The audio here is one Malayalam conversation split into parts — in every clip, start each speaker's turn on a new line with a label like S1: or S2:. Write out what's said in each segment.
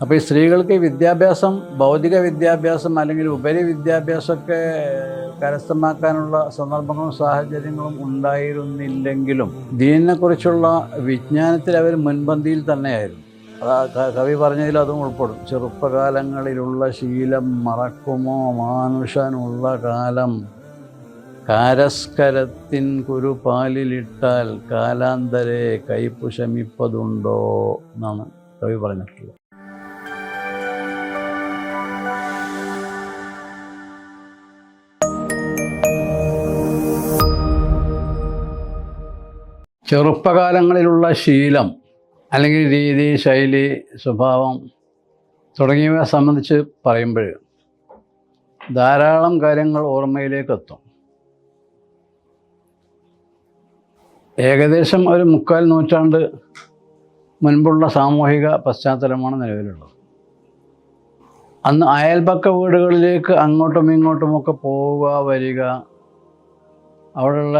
S1: അപ്പോൾ ഈ സ്ത്രീകൾക്ക് വിദ്യാഭ്യാസം ഭൗതിക വിദ്യാഭ്യാസം അല്ലെങ്കിൽ ഉപരി വിദ്യാഭ്യാസമൊക്കെ കരസ്ഥമാക്കാനുള്ള സന്ദർഭങ്ങളും സാഹചര്യങ്ങളും ഉണ്ടായിരുന്നില്ലെങ്കിലും ദീനിനെക്കുറിച്ചുള്ള വിജ്ഞാനത്തിൽ അവർ മുൻപന്തിയിൽ തന്നെയായിരുന്നു. കവി പറഞ്ഞതിൽ അതും ഉൾപ്പെടും. ചെറുപ്പകാലങ്ങളിലുള്ള ശീലം മറക്കുമോ? മാനുഷനുള്ള കാലം കാരസ്കരത്തിൻ കുരുപാലിലിട്ടാൽ കാലാന്തരെ കൈപ്പുശമിപ്പതുണ്ടോ എന്നാണ് കവി പറഞ്ഞിട്ടുള്ളത്. ചെറുപ്പകാലങ്ങളിലുള്ള ശീലം അല്ലെങ്കിൽ രീതി ശൈലി സ്വഭാവം തുടങ്ങിയവ സംബന്ധിച്ച് പറയുമ്പോൾ ധാരാളം കാര്യങ്ങൾ ഓർമ്മയിലേക്ക് എത്തും ഏകദേശം ഒരു മുക്കാൽ നൂറ്റാണ്ട് മുൻപുള്ള സാമൂഹിക പശ്ചാത്തലമാണ് നിലവിലുള്ളത്. അന്ന് അയൽപക്ക വീടുകളിലേക്ക് അങ്ങോട്ടും ഇങ്ങോട്ടുമൊക്കെ പോവുക വരിക അവിടെയുള്ള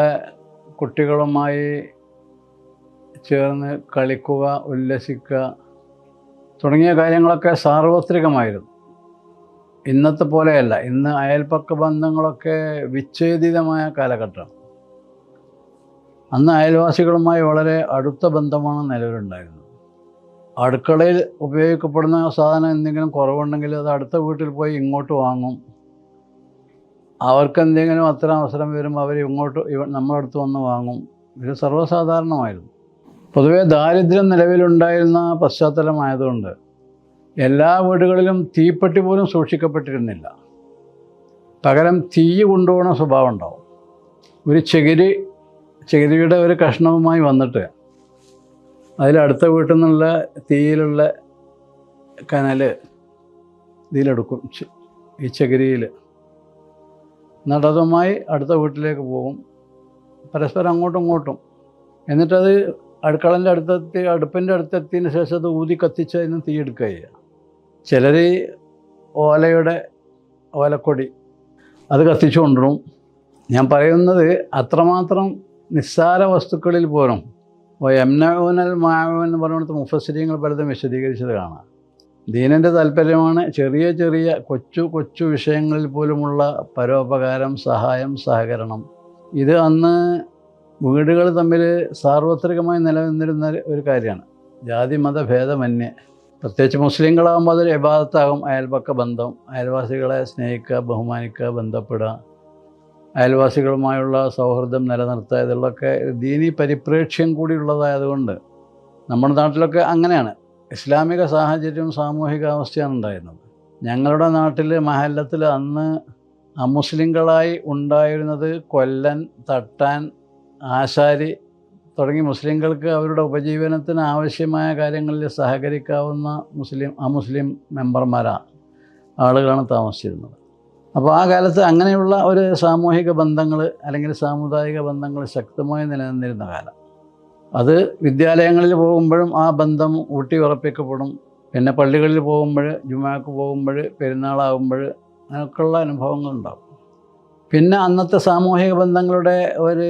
S1: കുട്ടികളുമായി ചേർന്ന് കളിക്കുക ഉല്ലസിക്കുക തുടങ്ങിയ കാര്യങ്ങളൊക്കെ സാർവത്രികമായിരുന്നു. ഇന്നത്തെ പോലെയല്ല. ഇന്ന് അയൽപക്ക ബന്ധങ്ങളൊക്കെ വിച്ഛേദിതമായ കാലഘട്ടം. അന്ന് അയൽവാസികളുമായി വളരെ അടുത്ത ബന്ധമാണ് നിലവിലുണ്ടായിരുന്നത്. അടുക്കളയിൽ ഉപയോഗിക്കപ്പെടുന്ന സാധനം എന്തെങ്കിലും കുറവുണ്ടെങ്കിൽ അത് അടുത്ത വീട്ടിൽ പോയി ഇങ്ങോട്ട് വാങ്ങും. അവർക്ക് എന്തെങ്കിലും അത്തരം അവസരം വരുമ്പോൾ അവർ ഇങ്ങോട്ട് നമ്മളടുത്ത് വന്ന് വാങ്ങും. ഇത് സർവസാധാരണമായിരുന്നു. പൊതുവേ ദാരിദ്ര്യം നിലവിലുണ്ടായിരുന്ന പശ്ചാത്തലമായതുകൊണ്ട് എല്ലാ വീടുകളിലും തീപ്പെട്ടി പോലും സൂക്ഷിക്കപ്പെട്ടിരുന്നില്ല. പകരം തീ കൊണ്ടുപോകുന്ന സ്വഭാവം ഉണ്ടാവും ഒരു ചകിരി ചകിരിയുടെ ഒരു കഷ്ണവുമായി വന്നിട്ട് അതിലടുത്ത വീട്ടിൽ നിന്നുള്ള തീയിലുള്ള കനൽ ഇതിലെടുക്കും. ഈ ചകിരിയിൽ. നടതുമായി അടുത്ത വീട്ടിലേക്ക് പോകും. പരസ്പരം അങ്ങോട്ടും ഇങ്ങോട്ടും. എന്നിട്ടത് അടുക്കളന്റെ അടുത്തെത്തി അടുപ്പിന്റെ അടുത്തെത്തിയതിന് ശേഷം അത് ഊതി കത്തിച്ച് അതിന് തീയെടുക്കുക ചെയ്യുക. ചിലർ ഓലയുടെ ഓലക്കൊടി അത് കത്തിച്ചു കൊണ്ടിടും ഞാൻ പറയുന്നത് അത്രമാത്രം നിസ്സാര വസ്തുക്കളിൽ പോലും യംനഊനൽ മാവൻ എന്ന് പറയുന്നത് മുഫസ്സിരിങ്ങൾ പലതും വിശദീകരിച്ചത് കാണാം. ദീനന്റെ താല്പര്യമാണ് ചെറിയ ചെറിയ കൊച്ചു കൊച്ചു വിഷയങ്ങളിൽ പോലുമുള്ള പരോപകാരം സഹായം സഹകരണം. ഇത് അന്ന് വീടുകൾ തമ്മിൽ സാർവത്രികമായി നിലനിന്നിരുന്ന ഒരു കാര്യമാണ്. ജാതി മത ഭേദമന്യേ. പ്രത്യേകിച്ച് മുസ്ലിങ്ങളാകുമ്പോൾ അതൊരു എബാദത്താകും അയൽപക്ക ബന്ധം അയൽവാസികളെ സ്നേഹിക്കുക ബഹുമാനിക്കുക ബന്ധപ്പെടുക. അയൽവാസികളുമായുള്ള സൗഹൃദം നിലനിർത്തുക ഇതിലൊക്കെ ദീനി പരിപ്രേക്ഷ്യം കൂടി ഉള്ളതായതുകൊണ്ട് നമ്മുടെ നാട്ടിലൊക്കെ അങ്ങനെയാണ്. ഇസ്ലാമിക സാഹചര്യവും സാമൂഹിക അവസ്ഥയാണ് ഉണ്ടായിരുന്നത്. ഞങ്ങളുടെ നാട്ടിൽ മഹല്ലത്തിൽ അന്ന് അമുസ്ലിങ്ങളായി ഉണ്ടായിരുന്നത് കൊല്ലൻ തട്ടാൻ ആശാരി തുടങ്ങി മുസ്ലിങ്ങൾക്ക് അവരുടെ ഉപജീവനത്തിന് ആവശ്യമായ കാര്യങ്ങളിൽ സഹകരിക്കാവുന്ന മുസ്ലിം അമുസ്ലിം മെമ്പർമാരാണ് ആളുകളാണ് താമസിച്ചിരുന്നത്. അപ്പോൾ ആ കാലത്ത് അങ്ങനെയുള്ള ഒരു സാമൂഹിക ബന്ധങ്ങൾ അല്ലെങ്കിൽ സാമുദായിക ബന്ധങ്ങൾ ശക്തമായി നിലനിന്നിരുന്ന കാലം. അത് വിദ്യാലയങ്ങളിൽ പോകുമ്പോഴും ആ ബന്ധം ഊട്ടി ഉറപ്പിക്കപ്പെടും പിന്നെ പള്ളികളിൽ പോകുമ്പോൾ ജുമാക്ക് പോകുമ്പോൾ പെരുന്നാളാകുമ്പോൾ അങ്ങനെയൊക്കെയുള്ള അനുഭവങ്ങളുണ്ടാകും. പിന്നെ അന്നത്തെ സാമൂഹിക ബന്ധങ്ങളുടെ ഒരു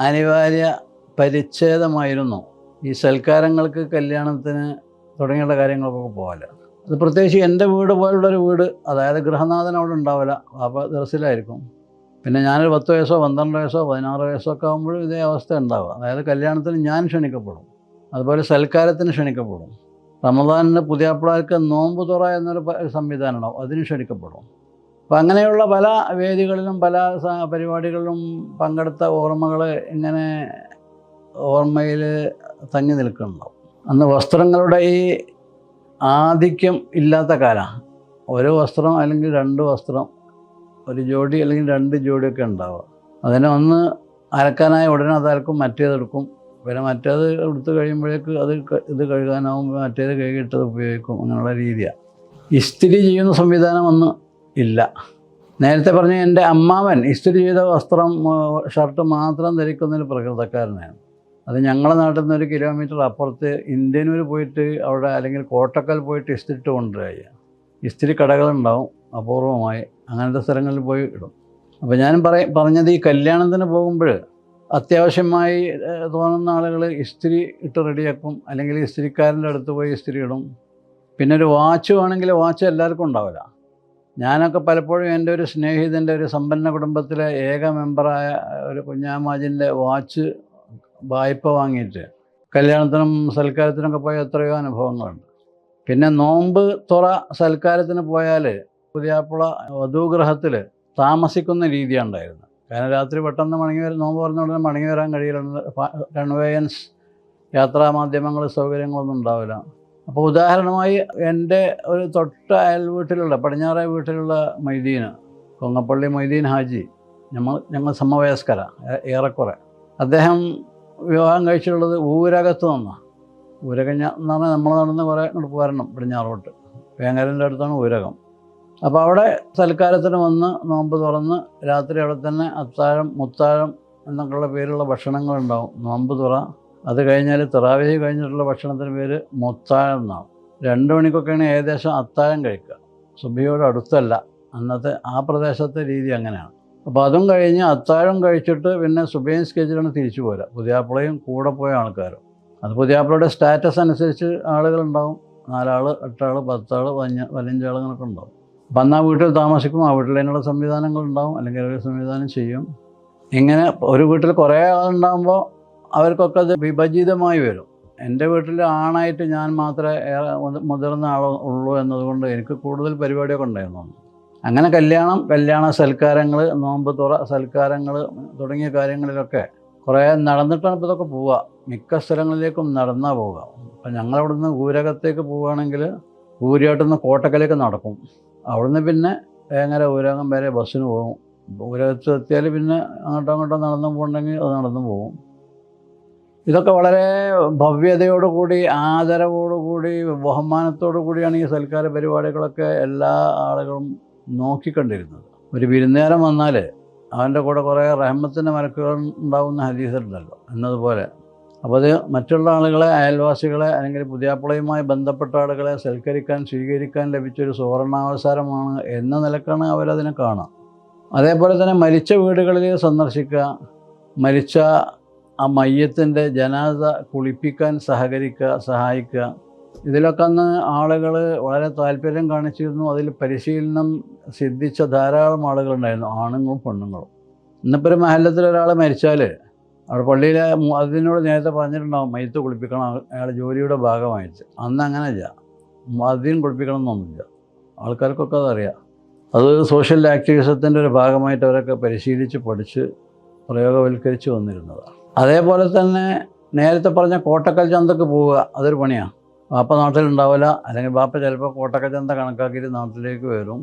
S1: അനിവാര്യ പരിച്ഛേദമായിരുന്നു ഈ സൽക്കാരങ്ങൾക്ക് കല്യാണത്തിന് തുടങ്ങിയുള്ള കാര്യങ്ങൾക്കൊക്കെ പോകൽ അത് പ്രത്യേകിച്ച് എന്റെ വീട് പോലുള്ളൊരു വീട് അതായത് ഗൃഹനാഥൻ അവിടെ ഉണ്ടാവില്ല അപ്പോൾ ദർസിലായിരിക്കും. പിന്നെ ഞാനൊരു പത്ത് വയസ്സോ പന്ത്രണ്ട് വയസ്സോ പതിനാറ് വയസ്സോ ഒക്കെ ആകുമ്പോഴും ഇതേ അവസ്ഥ ഉണ്ടാവുക. അതായത് കല്യാണത്തിന് ഞാൻ ക്ഷണിക്കപ്പെടും. അതുപോലെ സൽക്കാരത്തിന് ക്ഷണിക്കപ്പെടും. റമദാനിന് പുതിയാപ്പിളാർക്ക് നോമ്പ് തുറ എന്നൊരു സംവിധാനം ഉണ്ടാവും. അതിന് ക്ഷണിക്കപ്പെടും. അപ്പം അങ്ങനെയുള്ള പല വേദികളിലും പല പരിപാടികളിലും പങ്കെടുത്ത ഓർമ്മകൾ ഇങ്ങനെ ഓർമ്മയിൽ തങ്ങി നിൽക്കുന്നുണ്ടാവും അന്ന് വസ്ത്രങ്ങളുടെ ഈ ആധിക്യം ഇല്ലാത്ത കാലമാണ് ഒരു വസ്ത്രം അല്ലെങ്കിൽ രണ്ട് വസ്ത്രം ഒരു ജോഡി അല്ലെങ്കിൽ രണ്ട് ജോഡിയൊക്കെ ഉണ്ടാവുക. അതിനെ ഒന്ന് അലക്കാനായി ഉടനെ അത് അലക്കും മറ്റേതെടുക്കും പിന്നെ മറ്റേത് എടുത്ത് കഴിയുമ്പോഴേക്ക് അത് ഇത് കഴുകാനാവും മറ്റേത് കഴുകിയിട്ടത് ഉപയോഗിക്കും അങ്ങനെയുള്ള രീതിയാണ് ഇസ്തിരി ചെയ്യുന്ന സംവിധാനം ഒന്നും ഇല്ല. നേരത്തെ പറഞ്ഞ എന്റെ അമ്മാവൻ ഇസ്തിരി ചെയ്ത വസ്ത്രം ഷർട്ട് മാത്രം ധരിക്കുന്നതിൽ പ്രകൃതക്കാരനാണ്. അത് ഞങ്ങളുടെ നാട്ടിൽ നിന്ന് ഒരു കിലോമീറ്റർ അപ്പുറത്ത് ഇന്ത്യനൂർ പോയിട്ട് അവിടെ അല്ലെങ്കിൽ കോട്ടക്കൽ പോയിട്ട് ഇസ്തിരി ഇട്ട് കൊണ്ടുവരിക. ഇസ്തിരി കടകളുണ്ടാവും അപൂർവമായി. അങ്ങനത്തെ സ്ഥലങ്ങളിൽ പോയി ഇടും. അപ്പോൾ ഞാൻ പറയ പറഞ്ഞത് ഈ കല്യാണത്തിന് പോകുമ്പോൾ അത്യാവശ്യമായി തോന്നുന്ന ആളുകൾ ഇസ്തിരി ഇട്ട് റെഡിയാക്കും. അല്ലെങ്കിൽ ഇസ്തിരിക്കാരന്റെ അടുത്ത് പോയി ഇസ്തിരി ഇടും. പിന്നെ ഒരു വാച്ച് വേണമെങ്കിൽ വാച്ച് എല്ലാവർക്കും ഉണ്ടാവില്ല. ഞാനൊക്കെ പലപ്പോഴും എന്റെ ഒരു സ്നേഹിതന്റെ ഒരു സമ്പന്ന കുടുംബത്തിലെ ഏക മെമ്പറായ ഒരു കുഞ്ഞാമാജിന്റെ വാച്ച് വായ്പ വാങ്ങിയിട്ട് കല്യാണത്തിനും സൽക്കാരത്തിനൊക്കെ പോയ എത്രയോ അനുഭവങ്ങളുണ്ട്. പിന്നെ നോമ്പ് തുറ സൽക്കാരത്തിന് പോയാൽ പുതിയാപ്പുള വധുഗ്രഹത്തിൽ താമസിക്കുന്ന രീതിയാണ് ഉണ്ടായിരുന്നത് കാരണം രാത്രി പെട്ടെന്ന് മണങ്ങി വരും നോമ്പ് പറഞ്ഞ ഉടനെ മടങ്ങി വരാൻ കഴിയില്ല. കൺവേയൻസ് യാത്രാ മാധ്യമങ്ങൾ സൗകര്യങ്ങളൊന്നും ഉണ്ടാവില്ല. അപ്പോൾ ഉദാഹരണമായി എന്റെ ഒരു തൊട്ട അയൽ വീട്ടിലുള്ള പടിഞ്ഞാറേ വീട്ടിലുള്ള മൈദീന് കൊങ്ങപ്പള്ളി മൈദീൻ ഹാജി ഞങ്ങൾ ഞങ്ങൾ സമവയസ്കര ഏറെക്കുറെ. അദ്ദേഹം വിവാഹം കഴിച്ചിട്ടുള്ളത് ഊരകത്ത് നിന്നാണ് ഊരകഞ്ഞ എന്ന് പറഞ്ഞാൽ നമ്മൾ നടന്ന് കുറേ ഇങ്ങോട്ട് പടിഞ്ഞാറോട്ട്. വേങ്ങരന്റെ അടുത്താണ് ഊരകം. അപ്പോൾ അവിടെ സൽക്കാരത്തിന് വന്ന് നോമ്പ് തുറന്ന് രാത്രി അവിടെ തന്നെ അത്താഴം മുത്താഴം എന്നൊക്കെയുള്ള പേരുള്ള ഭക്ഷണങ്ങളുണ്ടാവും നോമ്പ് തുറ അത് കഴിഞ്ഞാൽ തെറാവേഹി കഴിഞ്ഞിട്ടുള്ള ഭക്ഷണത്തിന് പേര് മുത്താഴം എന്നാണ്. രണ്ട് മണിക്കൊക്കെയാണ് ഏകദേശം അത്താഴം കഴിക്കുക. സുബിയോട് അടുത്തല്ല. അന്നത്തെ ആ പ്രദേശത്തെ രീതി അങ്ങനെയാണ്. അപ്പോൾ അതും കഴിഞ്ഞ് അത്താഴം കഴിച്ചിട്ട് പിന്നെ സുബൈൻ സ്കെച്ചിലാണ് തിരിച്ചു പോരുക. പുതിയാപ്പിളയും കൂടെ പോയ ആൾക്കാരും. അത് പുതിയാപ്പിളയുടെ സ്റ്റാറ്റസ് അനുസരിച്ച് ആളുകളുണ്ടാവും. നാലാൾ എട്ടാൾ പത്താൾ പതിഞ്ഞ പതിനഞ്ച് ആളുകളൊക്കെ ഉണ്ടാവും. അപ്പം അന്ന് ആ വീട്ടിൽ താമസിക്കും. ആ വീട്ടിൽ അതിനുള്ള സംവിധാനങ്ങളുണ്ടാവും. അല്ലെങ്കിൽ ഒരു സംവിധാനം ചെയ്യും. ഇങ്ങനെ ഒരു വീട്ടിൽ കുറേ ആളുണ്ടാകുമ്പോൾ അവർക്കൊക്കെ അത് വിഭജിതമായി വരും. എന്റെ വീട്ടിൽ ആണായിട്ട് ഞാൻ മാത്രമേ മുതിർന്ന ആൾ ഉള്ളൂ എന്നതുകൊണ്ട് എനിക്ക് കൂടുതൽ പരിപാടിയൊക്കെ ഉണ്ടായിരുന്നു. അങ്ങനെ കല്യാണം കല്യാണ സൽക്കാരങ്ങൾ നോമ്പ് തുറ സൽക്കാരങ്ങൾ തുടങ്ങിയ കാര്യങ്ങളിലൊക്കെ കുറേ നടന്നിട്ടാണ് ഇപ്പോൾ ഇതൊക്കെ പോവുക. മിക്ക സ്ഥലങ്ങളിലേക്കും നടന്നാൽ പോവുക. അപ്പം ഞങ്ങളവിടെ നിന്ന് ഊരകത്തേക്ക് പോവുകയാണെങ്കിൽ ഊരിയാട്ടിൽ നിന്ന് കോട്ടക്കലേക്ക് നടക്കും. അവിടുന്ന് പിന്നെ വേങ്ങര ഊരകം വരെ ബസ്സിന് പോകും. ഊരകത്ത് എത്തിയാൽ പിന്നെ അങ്ങോട്ടോ അങ്ങോട്ടോ നടന്നു പോകണമെങ്കിൽ അത് നടന്നു പോകും. ഇതൊക്കെ വളരെ ഭവ്യതയോടുകൂടി ആദരവോടുകൂടി ബഹുമാനത്തോടു കൂടിയാണ് ഈ സൽക്കാര പരിപാടികളൊക്കെ എല്ലാ ആളുകളും നോക്കിക്കണ്ടിരുന്നത്. ഒരു വിരുന്നുകാരൻ വന്നാൽ അവന്റെ കൂടെ കുറേ റഹ്മത്തിന്റെ മലക്കുകൾ ഉണ്ടാവുന്ന ഹദീസുണ്ടല്ലോ എന്നതുപോലെ. അപ്പോൾ അത് മറ്റുള്ള ആളുകളെ അയൽവാസികളെ അല്ലെങ്കിൽ പുതിയാപ്പുളയുമായി ബന്ധപ്പെട്ട ആളുകളെ സൽക്കരിക്കാൻ സ്വീകരിക്കാൻ ലഭിച്ചൊരു സുവർണാവസരമാണ് എന്ന നിലക്കാണ് അവരതിനെ കാണുക. അതേപോലെ തന്നെ മരിച്ച വീടുകളിൽ സന്ദർശിക്കുക മരിച്ച ആ മയ്യത്തിന്റെ ജനാസ കുളിപ്പിക്കാൻ സഹകരിക്കുക സഹായിക്കുക. ഇതിലൊക്കെ അന്ന് ആളുകൾ വളരെ താല്പര്യം കാണിച്ചിരുന്നു. അതിൽ പരിശീലനം സിദ്ധിച്ച ധാരാളം ആളുകളുണ്ടായിരുന്നു ആണുങ്ങളും പെണ്ണുങ്ങളും. ഇന്നിപ്പോൾ ഒരു മഹല്ലത്തിൽ ഒരാൾ മരിച്ചാൽ അവിടെ പള്ളിയിലെ അതിനോട് നേരത്തെ പറഞ്ഞിട്ടുണ്ടാവും മയ്യത്ത് കുളിപ്പിക്കണം അയാളുടെ ജോലിയുടെ ഭാഗമായിട്ട്. അന്ന് അങ്ങനെയല്ല അതിനും കുളിപ്പിക്കണം എന്നൊന്നുമില്ല ആൾക്കാർക്കൊക്കെ അതറിയാം. അത് സോഷ്യൽ ആക്ടിവിസത്തിന്റെ ഒരു ഭാഗമായിട്ട് അവരൊക്കെ പരിശീലിച്ച് പഠിച്ച് പ്രയോഗവൽക്കരിച്ച് വന്നിരുന്നതാണ്. അതേപോലെ തന്നെ നേരത്തെ പറഞ്ഞ കോട്ടക്കൽ ചന്തക്ക് പോവുക അതൊരു പണിയാണ് വാപ്പ നാട്ടിലുണ്ടാവില്ല അല്ലെങ്കിൽ വാപ്പ ചിലപ്പോൾ കോട്ടക്കൽ ചന്ത കണക്കാക്കിയിട്ട് നാട്ടിലേക്ക് വരും.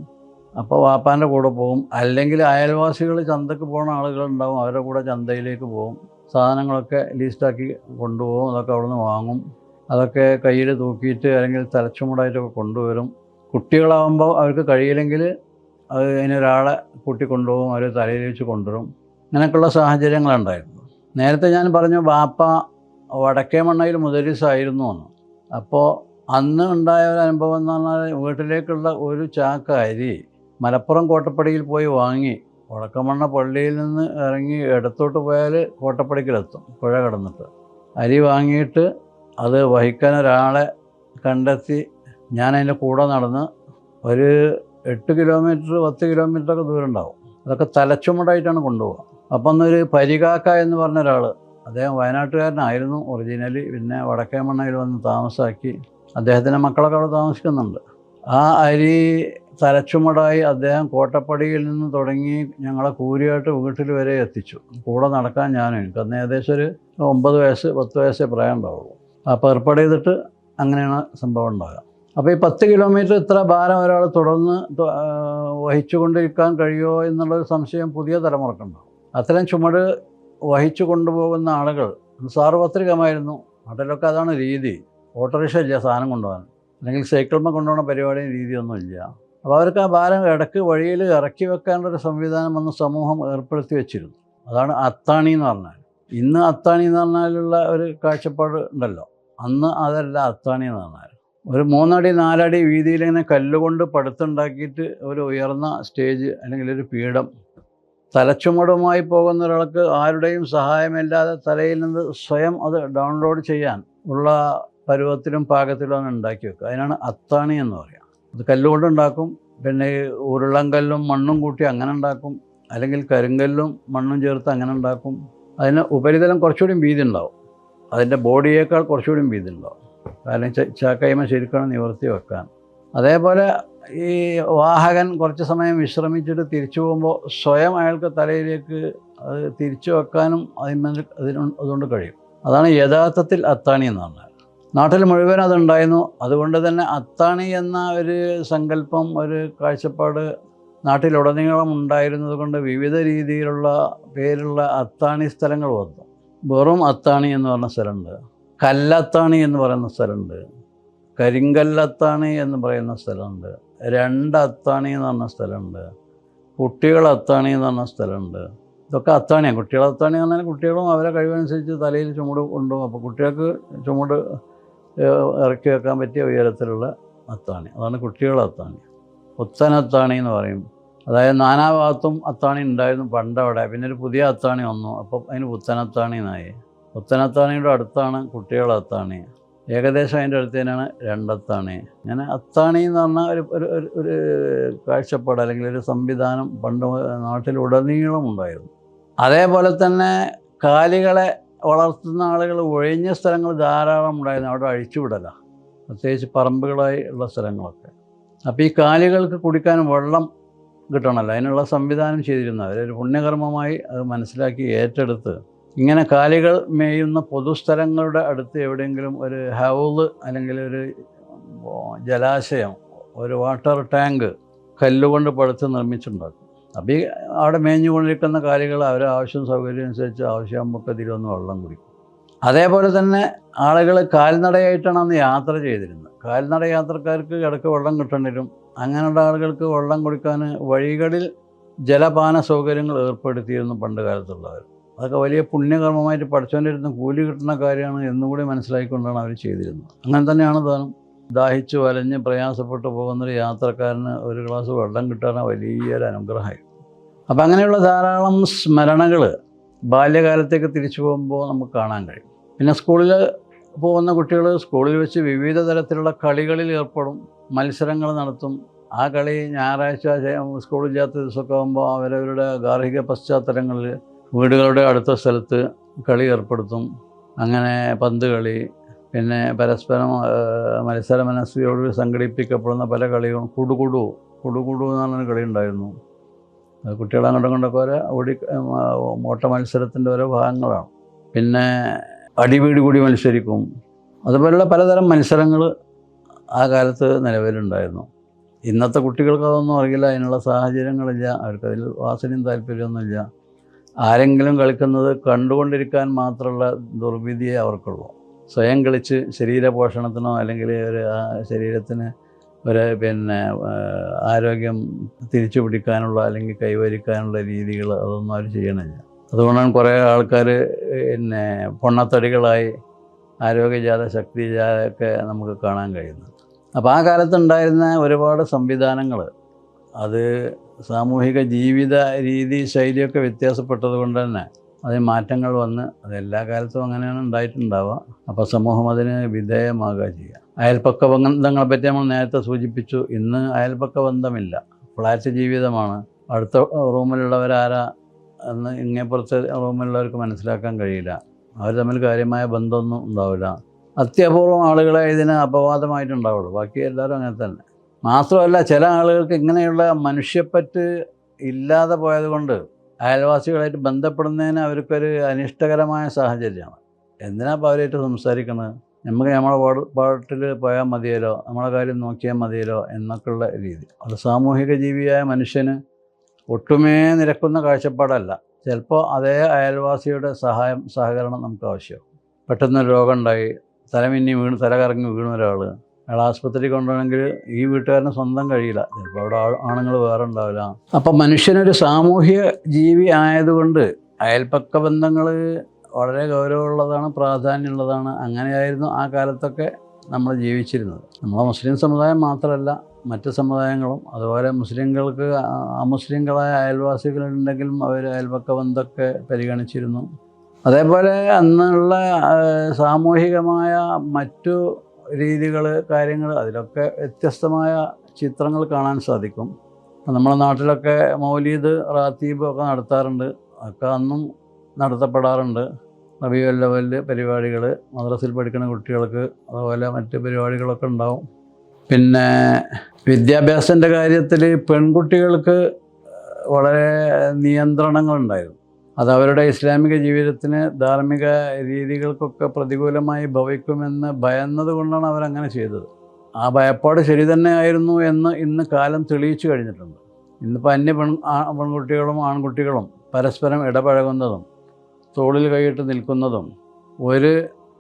S1: അപ്പോൾ വാപ്പാന്റെ കൂടെ പോകും അല്ലെങ്കിൽ അയൽവാസികൾ ചന്തക്ക് പോകുന്ന ആളുകളുണ്ടാവും അവരുടെ കൂടെ ചന്തയിലേക്ക് പോകും സാധനങ്ങളൊക്കെ ലീസ്റ്റാക്കി കൊണ്ടുപോകും അതൊക്കെ അവിടുന്ന് വാങ്ങും. അതൊക്കെ കയ്യിൽ തൂക്കിയിട്ട് അല്ലെങ്കിൽ തലച്ചുമുടായിട്ടൊക്കെ കൊണ്ടുവരും. കുട്ടികളാകുമ്പോൾ അവർക്ക് കഴിയില്ലെങ്കിൽ അത് അതിനൊരാളെ കൂട്ടി കൊണ്ടുപോകും അവർ തലയിൽ വെച്ച് കൊണ്ടുവരും. അങ്ങനെയൊക്കെയുള്ള സാഹചര്യങ്ങളുണ്ടായിരുന്നു നേരത്തെ ഞാൻ പറഞ്ഞു വാപ്പ വടക്കേ മണ്ണയിൽ മുദരിസായിരുന്നു എന്ന്. അപ്പോൾ അന്ന് ഉണ്ടായ ഒരു അനുഭവം എന്ന് പറഞ്ഞാൽ വീട്ടിലേക്കുള്ള ഒരു ചാക്ക അരി മലപ്പുറം കോട്ടപ്പടിയിൽ പോയി വാങ്ങി വടക്കമണ്ണ പള്ളിയിൽ നിന്ന് ഇറങ്ങി ഇടത്തോട്ട് പോയാൽ കോട്ടപ്പടിക്കലെത്തും പുഴ കടന്നിട്ട്. അരി വാങ്ങിയിട്ട് അത് വഹിക്കാൻ ഒരാളെ കണ്ടെത്തി ഞാൻ അതിന്റെ കൂടെ നടന്ന് ഒരു എട്ട് കിലോമീറ്റർ പത്ത് കിലോമീറ്ററൊക്കെ ദൂരം ഉണ്ടാവും. അതൊക്കെ തലച്ചുമടായിട്ടാണ് കൊണ്ടുപോകുക അപ്പം അന്നൊരു പരികാക്ക എന്ന് പറഞ്ഞ ഒരാൾ അദ്ദേഹം വയനാട്ടുകാരനായിരുന്നു. ഒറിജിനലി പിന്നെ വടക്കേ മണ്ണയിൽ വന്ന് താമസാക്കി അദ്ദേഹത്തിന്റെ മക്കളൊക്കെ അവിടെ താമസിക്കുന്നുണ്ട്. ആ അരി തലച്ചുമടായി അദ്ദേഹം കോട്ടപ്പടിയിൽ നിന്ന് തുടങ്ങി ഞങ്ങളെ കൂരിയായിട്ട് വീട്ടിൽ വരെ എത്തിച്ചു. കൂടെ നടക്കാൻ ഞാനും എനിക്ക് അന്ന് ഏകദേശം ഒരു ഒമ്പത് വയസ്സ് പത്ത് വയസ്സേ പ്രായം ഉണ്ടാവുള്ളൂ. അപ്പോൾ ഏർപ്പാട് ചെയ്തിട്ട് അങ്ങനെയാണ് സംഭവം ഉണ്ടാകുക അപ്പോൾ ഈ പത്ത് കിലോമീറ്റർ ഇത്ര ഭാരം ഒരാൾ തുടർന്ന് ആ, വഹിച്ചുകൊണ്ടിരിക്കാൻ കഴിയുമോ എന്നുള്ളൊരു സംശയം പുതിയ തലമുറക്കുണ്ടാവും. അത്തരം ചുമട് വഹിച്ചു കൊണ്ടുപോകുന്ന ആളുകൾ സാർവത്രികമായിരുന്നു. നാട്ടിലൊക്കെ അതാണ് രീതി. ഓട്ടോറിക്ഷ ഇല്ല സാധനം കൊണ്ടുപോകാൻ. അല്ലെങ്കിൽ സൈക്കിൾമ കൊണ്ടുപോകുന്ന പരിപാടിയും രീതിയൊന്നുമില്ല അപ്പോൾ അവർക്ക് ആ ഭാരം ഇടയ്ക്ക് വഴിയിൽ ഇറക്കി വെക്കാനുള്ളൊരു സംവിധാനം അന്ന് സമൂഹം ഏർപ്പെടുത്തി വെച്ചിരുന്നു. അതാണ് അത്താണി എന്ന് പറഞ്ഞാൽ. ഇന്ന് അത്താണി എന്ന് പറഞ്ഞാലുള്ള ഒരു കാഴ്ചപ്പാട് ഉണ്ടല്ലോ. അന്ന് അതല്ല അത്താണി എന്ന് പറഞ്ഞാൽ. ഒരു മൂന്നടി നാലടി വീതിയിൽ ഇങ്ങനെ കല്ലുകൊണ്ട് പടുത്തുണ്ടാക്കിയിട്ട് ഒരു ഉയർന്ന സ്റ്റേജ് അല്ലെങ്കിൽ ഒരു പീഠം തലച്ചുമടുമായി പോകുന്ന ഒരാൾക്ക് ആരുടെയും സഹായമില്ലാതെ തലയിൽ നിന്ന് സ്വയം അത് ഡൗൺലോഡ് ചെയ്യാൻ ഉള്ള പരുവത്തിലും പാകത്തിലും ഉണ്ടാക്കി വെക്കുക. അതിനാണ് അത്താണി എന്ന് പറയുക അത് കല്ലുകൊണ്ട് ഉണ്ടാക്കും. പിന്നെ ഉരുളങ്കല്ലും മണ്ണും കൂട്ടി അങ്ങനെ ഉണ്ടാക്കും. അല്ലെങ്കിൽ കരിങ്കല്ലും മണ്ണും ചേർത്ത് അങ്ങനെ ഉണ്ടാക്കും. അതിന് ഉപരിതലം കുറച്ചുകൂടി വീതി ഉണ്ടാവും. അതിന്റെ ബോഡിയേക്കാൾ കുറച്ചുകൂടി വീതി ഉണ്ടാവും. കാരണം ചാക്കയ്മ ശരിക്കണം നിവർത്തി വെക്കാൻ. അതേപോലെ ഈ വാഹകൻ കുറച്ച് സമയം വിശ്രമിച്ചിട്ട് തിരിച്ചു പോകുമ്പോൾ സ്വയം അയാൾക്ക് തലയിലേക്ക് അത് തിരിച്ചു വെക്കാനും അതിന് അതിന് അതുകൊണ്ട് കഴിയും. അതാണ് യഥാർത്ഥത്തിൽ അത്താണി എന്ന് പറഞ്ഞാൽ. നാട്ടിൽ മുഴുവൻ അതുണ്ടായിരുന്നു. അതുകൊണ്ട് തന്നെ അത്താണി എന്ന ഒരു സങ്കല്പം ഒരു കാഴ്ചപ്പാട് നാട്ടിലുടനീളം ഉണ്ടായിരുന്നത് കൊണ്ട് വിവിധ രീതിയിലുള്ള പേരുള്ള അത്താണി സ്ഥലങ്ങൾ വന്നു. വെറും അത്താണി എന്ന് പറഞ്ഞ സ്ഥലമുണ്ട്. കല്ലത്താണി എന്ന് പറയുന്ന സ്ഥലമുണ്ട്. കരിങ്കല്ലത്താണി എന്ന് പറയുന്ന സ്ഥലമുണ്ട്. രണ്ട് അത്താണി എന്ന് പറഞ്ഞ സ്ഥലമുണ്ട്. കുട്ടികൾ അത്താണി എന്ന് പറഞ്ഞ സ്ഥലമുണ്ട്. ഇതൊക്കെ അത്താണിയാണ് കുട്ടികൾ അത്താണി എന്ന് പറഞ്ഞാൽ കുട്ടികളും അവരെ കഴിവനുസരിച്ച് തലയിൽ ചുമട് കൊണ്ടുപോകും. അപ്പോൾ കുട്ടികൾക്ക് ചുമട് ഇറക്കി വെക്കാൻ പറ്റിയ ഉയരത്തിലുള്ള അത്താണി. അതാണ് കുട്ടികൾ അത്താണി. ഒത്തനത്താണി എന്ന് പറയും. അതായത് നാനാഭാഗത്തും അത്താണി ഉണ്ടായിരുന്നു പണ്ടവിടെ. പിന്നെ ഒരു പുതിയ അത്താണി വന്നു. അപ്പോൾ അതിന് പുത്തനത്താണി എന്നായി. പുത്തനത്താണിയുടെ അടുത്താണ് കുട്ടികൾ അത്താണി. ഏകദേശം അതിന്റെ അടുത്ത് തന്നെയാണ് രണ്ടത്താണി. അങ്ങനെ അത്താണി എന്ന് പറഞ്ഞാൽ ഒരു ഒരു ഒരു- കാഴ്ചപ്പാട് അല്ലെങ്കിൽ ഒരു സംവിധാനം പണ്ട് നാട്ടിലുടനീളം ഉണ്ടായിരുന്നു. അതേപോലെ തന്നെ കാലികളെ വളർത്തുന്ന ആളുകൾ ഒഴിഞ്ഞ സ്ഥലങ്ങൾ ധാരാളം ഉണ്ടായിരുന്നു. അവിടെ അഴിച്ചുവിടല. പ്രത്യേകിച്ച് പറമ്പുകളായി ഉള്ള സ്ഥലങ്ങളൊക്കെ. അപ്പോൾ ഈ കാലികൾക്ക് കുടിക്കാൻ വെള്ളം കിട്ടണമല്ലോ. അതിനുള്ള സംവിധാനം ചെയ്തിരുന്നു ഒരു പുണ്യകർമ്മമായി അത് മനസ്സിലാക്കി ഏറ്റെടുത്ത് ഇങ്ങനെ കാലികൾ മേയുന്ന പൊതുസ്ഥലങ്ങളുടെ അടുത്ത് എവിടെയെങ്കിലും ഒരു ഹൗൾ അല്ലെങ്കിൽ ഒരു ജലാശയം ഒരു വാട്ടർ ടാങ്ക് കല്ലുകൊണ്ട് പടുത്ത് നിർമ്മിച്ചിട്ടുണ്ടാക്കും അപ്പോൾ ഈ അവിടെ മേഞ്ഞുകൊണ്ടിരിക്കുന്ന കാലികൾ അവരെ ആവശ്യം സൗകര്യം അനുസരിച്ച് ആവശ്യമാകുമ്പോൾ തിരുവന്ന് വെള്ളം കുടിക്കും. അതേപോലെ തന്നെ ആളുകൾ കാൽനടയായിട്ടാണ് അന്ന് യാത്ര ചെയ്തിരുന്നത്. കാൽനട യാത്രക്കാർക്ക് ഇടയ്ക്ക് വെള്ളം കിട്ടേണ്ടി വരും. അങ്ങനെയുള്ള ആളുകൾക്ക് വെള്ളം കുടിക്കാൻ വഴികളിൽ ജലപാന സൗകര്യങ്ങൾ ഏർപ്പെടുത്തിയിരുന്നു പണ്ട് കാലത്തുള്ളവർ. അതൊക്കെ വലിയ പുണ്യകർമ്മമായിട്ട് പഠിച്ചുകൊണ്ടിരുന്ന കൂലി കിട്ടുന്ന കാര്യമാണ് എന്നുകൂടി മനസ്സിലാക്കിക്കൊണ്ടാണ് അവർ ചെയ്തിരുന്നത്. അങ്ങനെ തന്നെയാണ് താനും. ദാഹിച്ച് വലഞ്ഞ് പ്രയാസപ്പെട്ടു പോകുന്നൊരു യാത്രക്കാരന് ഒരു ഗ്ലാസ് വെള്ളം കിട്ടാൻ വലിയൊരു അനുഗ്രഹമായി. അപ്പം അങ്ങനെയുള്ള ധാരാളം സ്മരണകൾ ബാല്യകാലത്തേക്ക് തിരിച്ചു പോകുമ്പോൾ നമുക്ക് കാണാൻ കഴിയും. പിന്നെ സ്കൂളിൽ പോകുന്ന കുട്ടികൾ സ്കൂളിൽ വെച്ച് വിവിധ തരത്തിലുള്ള കളികളിൽ ഏർപ്പെടും മത്സരങ്ങൾ നടത്തും. ആ കളി ഞായറാഴ്ച സ്കൂളില്ലാത്ത ദിവസമൊക്കെ ആകുമ്പോൾ അവരവരുടെ ഗാർഹിക പശ്ചാത്തലങ്ങളിൽ വീടുകളുടെ അടുത്ത സ്ഥലത്ത് കളി ഏർപ്പെടുത്തും. അങ്ങനെ പന്ത് കളി പിന്നെ പരസ്പരം മത്സര മനസ്സിയോട് സംഘടിപ്പിക്കപ്പെടുന്ന പല കളികളും കുടുകുടു കുടുകുടു എന്ന് പറഞ്ഞൊരു കളി ഉണ്ടായിരുന്നു. കുട്ടികൾ അങ്ങോട്ടും ഇങ്ങോട്ടൊക്കെ ഓരോ ഓടി ഓട്ട മത്സരത്തിന്റെ ഓരോ ഭാഗങ്ങളാണ്. പിന്നെ അടിവീട് കൂടി മത്സരിക്കും. അതുപോലുള്ള പലതരം മത്സരങ്ങൾ ആ കാലത്ത് നിലവിലുണ്ടായിരുന്നു. ഇന്നത്തെ കുട്ടികൾക്ക് അതൊന്നും അറിയില്ല അതിനുള്ള സാഹചര്യങ്ങളില്ല അവർക്കതിൽ വാസനയും താല്പര്യമൊന്നുമില്ല. ആരെങ്കിലും കളിക്കുന്നത് കണ്ടുകൊണ്ടിരിക്കാൻ മാത്രമുള്ള ദുർവിധിയെ അവർക്കുള്ളൂ. സ്വയം കളിച്ച് ശരീര പോഷണത്തിനോ അല്ലെങ്കിൽ ഒരു ശരീരത്തിന് ഒരു പിന്നെ ആരോഗ്യം തിരിച്ചു പിടിക്കാനുള്ള അല്ലെങ്കിൽ കൈവരിക്കാനുള്ള രീതികൾ അതൊന്നും അവർ ചെയ്യണില്ല. അതുകൊണ്ടാണ് കുറേ ആൾക്കാർ പിന്നെ പൊണ്ണത്തടികളായി ആരോഗ്യജാത ശക്തിജാത ഒക്കെ നമുക്ക് കാണാൻ കഴിയുന്നത്. അപ്പോൾ ആ കാലത്തുണ്ടായിരുന്ന ഒരുപാട് സംവിധാനങ്ങൾ അത് സാമൂഹിക ജീവിത രീതി ശൈലിയൊക്കെ വ്യത്യാസപ്പെട്ടത് കൊണ്ട് തന്നെ അതിന് മാറ്റങ്ങൾ വന്ന് അത് എല്ലാ കാലത്തും അങ്ങനെയാണ് ഉണ്ടായിട്ടുണ്ടാവുക. അപ്പോൾ സമൂഹം അതിന് വിധേയമാകുക ചെയ്യുക. അയൽപ്പക്ക ബന്ധങ്ങളെ പറ്റി നമ്മൾ നേരത്തെ സൂചിപ്പിച്ചു. ഇന്ന് അയൽപ്പക്ക ബന്ധമില്ല. ഫ്ലാറ്റ് ജീവിതമാണ്. അടുത്ത റൂമിലുള്ളവരാരാ എന്ന് ഇങ്ങേപ്പുറത്തെ റൂമിലുള്ളവർക്ക് മനസ്സിലാക്കാൻ കഴിയില്ല. അവർ തമ്മിൽ കാര്യമായ ബന്ധമൊന്നും ഉണ്ടാവില്ല. അത്യപൂർവം ആളുകളെ ഇതിന് അപവാദമായിട്ടുണ്ടാവുള്ളൂ. ബാക്കി എല്ലാവരും അങ്ങനെ തന്നെ. മാത്രമല്ല ചില ആളുകൾക്ക് ഇങ്ങനെയുള്ള മനുഷ്യപ്പറ്റ് ഇല്ലാതെ പോയതുകൊണ്ട് അയൽവാസികളായിട്ട് ബന്ധപ്പെടുന്നതിന് അവർക്കൊരു അനിഷ്ടകരമായ സാഹചര്യമാണ്. എന്തിനാ അപ്പോൾ അവരായിട്ട് സംസാരിക്കുന്നത്? നമുക്ക് നമ്മളെ പാട് പാട്ടിൽ പോയാൽ മതിയല്ലോ നമ്മളെ കാര്യം നോക്കിയാൽ മതിയല്ലോ എന്നൊക്കെയുള്ള രീതി. അത് സാമൂഹിക ജീവിയായ മനുഷ്യന് ഒട്ടുമേ നിരക്കുന്ന കാഴ്ചപ്പാടല്ല. ചിലപ്പോൾ അതേ അയൽവാസിയുടെ സഹായം സഹകരണം നമുക്ക് ആവശ്യമാണ് പെട്ടെന്നൊരു രോഗമുണ്ടായി തലമിന്നി വീണ് തലകറങ്ങി വീണ ഒരാൾ അയാൾ ആസ്പത്രി കൊണ്ടുപോകണമെങ്കിൽ ഈ വീട്ടുകാരന് സ്വന്തം കഴിയില്ല. ചിലപ്പോൾ അവിടെ ആണുങ്ങൾ വേറെ ഉണ്ടാവില്ല. അപ്പം മനുഷ്യനൊരു സാമൂഹ്യ ജീവി ആയതുകൊണ്ട് അയൽപ്പക്ക ബന്ധങ്ങൾ വളരെ ഗൗരവമുള്ളതാണ് പ്രാധാന്യമുള്ളതാണ്. അങ്ങനെയായിരുന്നു ആ കാലത്തൊക്കെ നമ്മൾ ജീവിച്ചിരുന്നത്. നമ്മളെ മുസ്ലിം സമുദായം മാത്രമല്ല മറ്റ് സമുദായങ്ങളും. അതുപോലെ മുസ്ലിങ്ങൾക്ക് അമുസ്ലിങ്ങളായ അയൽവാസികളുണ്ടെങ്കിലും അവർ അയൽപക്ക ബന്ധമൊക്കെ പരിഗണിച്ചിരുന്നു. അതേപോലെ അന്നുള്ള സാമൂഹികമായ മറ്റു രീതികൾ കാര്യങ്ങൾ അതിലൊക്കെ വ്യത്യസ്തമായ ചിത്രങ്ങൾ കാണാൻ സാധിക്കും. നമ്മുടെ നാട്ടിലൊക്കെ മൗലീദ് റാത്തീബ് ഒക്കെ നടത്താറുണ്ട്. ഒക്കെ അന്നും നടത്തപ്പെടാറുണ്ട്. റബിയുൽ ലെവലിൽ പരിപാടികൾ മദ്രസിൽ പഠിക്കുന്ന കുട്ടികൾക്ക് അതുപോലെ മറ്റ് പരിപാടികളൊക്കെ ഉണ്ടാവും. പിന്നെ വിദ്യാഭ്യാസത്തിന്റെ കാര്യത്തിൽ പെൺകുട്ടികൾക്ക് വളരെ നിയന്ത്രണങ്ങളുണ്ടായിരുന്നു. അത് അവരുടെ ഇസ്ലാമിക ജീവിതത്തിന് ധാർമ്മിക രീതികൾക്കൊക്കെ പ്രതികൂലമായി ഭവിക്കുമെന്ന് ഭയന്നത് കൊണ്ടാണ് അവരങ്ങനെ ചെയ്തത്. ആ ഭയപ്പാട് ശരി തന്നെ ആയിരുന്നു എന്ന് ഇന്ന് കാലം തെളിയിച്ചു കഴിഞ്ഞിട്ടുണ്ട്. ഇന്നിപ്പോൾ അന്യ പെൺ പെൺകുട്ടികളും ആൺകുട്ടികളും പരസ്പരം ഇടപഴകുന്നതും തോളിൽ കൈയിട്ട് നിൽക്കുന്നതും ഒരു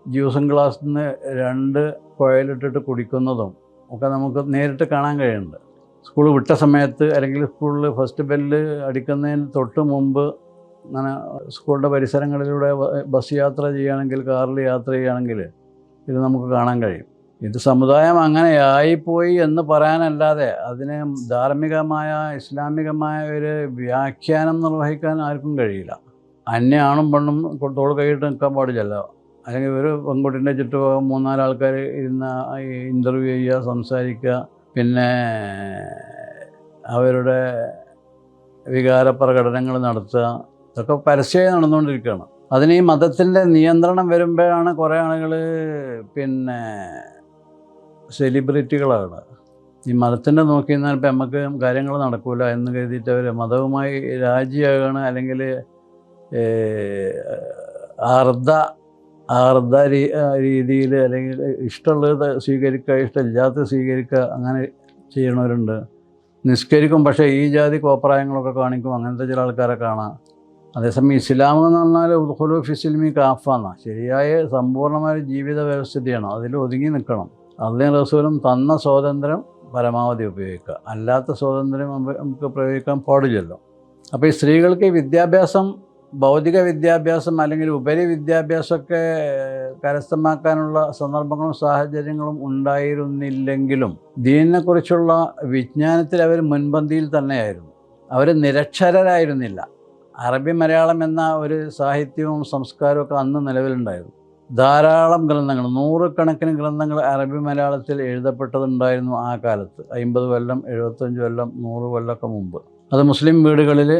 S1: ജ്യൂസും ഗ്ലാസ്സിൽ നിന്ന് രണ്ട് കുഴലിട്ടിട്ട് കുടിക്കുന്നതും ഒക്കെ നമുക്ക് നേരിട്ട് കാണാൻ കഴിയുന്നുണ്ട്. സ്കൂൾ വിട്ട സമയത്ത് അല്ലെങ്കിൽ സ്കൂളിൽ ഫസ്റ്റ് ബെല്ല് അടിക്കുന്നതിന് തൊട്ട് മുമ്പ് അങ്ങനെ സ്കൂളിന്റെ പരിസരങ്ങളിലൂടെ ബസ് യാത്ര ചെയ്യുകയാണെങ്കിൽ കാറിൽ യാത്ര ചെയ്യുകയാണെങ്കിൽ ഇത് നമുക്ക് കാണാൻ കഴിയും. ഇത് സമുദായം അങ്ങനെ ആയിപ്പോയി എന്ന് പറയാനല്ലാതെ അതിനെ ധാർമ്മികമായ ഇസ്ലാമികമായ ഒരു വ്യാഖ്യാനം നിർവഹിക്കാൻ ആർക്കും കഴിയില്ല. അന്യാണും പെണ്ണും തോൾ കൈയിട്ട് നിൽക്കാൻ പാടില്ലല്ലോ. അല്ലെങ്കിൽ ഒരു പെൺകുട്ടിന്റെ ചുറ്റുഭാഗം മൂന്നാൽ ആൾക്കാർ ഇരുന്ന് ഇന്റർവ്യൂ ചെയ്യുക സംസാരിക്കുക. പിന്നെ അവരുടെ വികാര പ്രകടനങ്ങൾ നടത്തുക. ഇതൊക്കെ പരസ്യമായി നടന്നുകൊണ്ടിരിക്കുകയാണ്. അതിന് ഈ മതത്തിന്റെ നിയന്ത്രണം വരുമ്പോഴാണ് കുറേ ആളുകൾ പിന്നെ സെലിബ്രിറ്റികളാണ്. ഈ മതത്തിന്റെ നോക്കി നിന്നാൽ ഇപ്പം നമുക്ക് കാര്യങ്ങൾ നടക്കൂല എന്ന് കരുതിയിട്ട് അവർ മതവുമായി രാജിയാകുകയാണ് അല്ലെങ്കിൽ അർദ്ധ അർദ്ധ രീതിയിൽ അല്ലെങ്കിൽ ഇഷ്ടമുള്ളത് സ്വീകരിക്കുക ഇഷ്ടമില്ലാത്തത് സ്വീകരിക്കുക അങ്ങനെ ചെയ്യണവരുണ്ട്. നിസ്കരിക്കും പക്ഷേ ഈ ജാതി കോപ്രായങ്ങളൊക്കെ കാണിക്കും അങ്ങനത്തെ ചില ആൾക്കാരെ കാണാം. അതേസമയം ഇസ്ലാം എന്ന് പറഞ്ഞാൽ ഉദ്ഹുലു ഫിസിൽമി കാഫാന്ന. ശരിയായ സമ്പൂർണമായ ജീവിത വ്യവസ്ഥിതിയാണ്. അതിൽ ഒതുങ്ങി നിൽക്കണം അള്ളയും റസൂലും തന്ന സ്വാതന്ത്ര്യം പരമാവധി ഉപയോഗിക്കുക. അല്ലാത്ത സ്വാതന്ത്ര്യം നമുക്ക് പ്രയോഗിക്കാൻ പാടില്ലല്ലോ. അപ്പോൾ ഈ സ്ത്രീകൾക്ക് വിദ്യാഭ്യാസം ഭൗതിക വിദ്യാഭ്യാസം അല്ലെങ്കിൽ ഉപരി വിദ്യാഭ്യാസമൊക്കെ കരസ്ഥമാക്കാനുള്ള സന്ദർഭങ്ങളും സാഹചര്യങ്ങളും ഉണ്ടായിരുന്നില്ലെങ്കിലും ദീനിനെക്കുറിച്ചുള്ള വിജ്ഞാനത്തിൽ അവർ മുൻപന്തിയിൽ തന്നെയായിരുന്നു. അവർ നിരക്ഷരരായിരുന്നില്ല. അറബി മലയാളം എന്ന ഒരു സാഹിത്യവും സംസ്കാരവും ഒക്കെ അന്ന് നിലവിലുണ്ടായിരുന്നു. ധാരാളം ഗ്രന്ഥങ്ങൾ നൂറുകണക്കിന് ഗ്രന്ഥങ്ങൾ അറബി മലയാളത്തിൽ എഴുതപ്പെട്ടതുണ്ടായിരുന്നു ആ കാലത്ത്. അമ്പത് കൊല്ലം എഴുപത്തഞ്ച് കൊല്ലം നൂറ് കൊല്ലമൊക്കെ മുമ്പ്. അത് മുസ്ലിം വീടുകളിൽ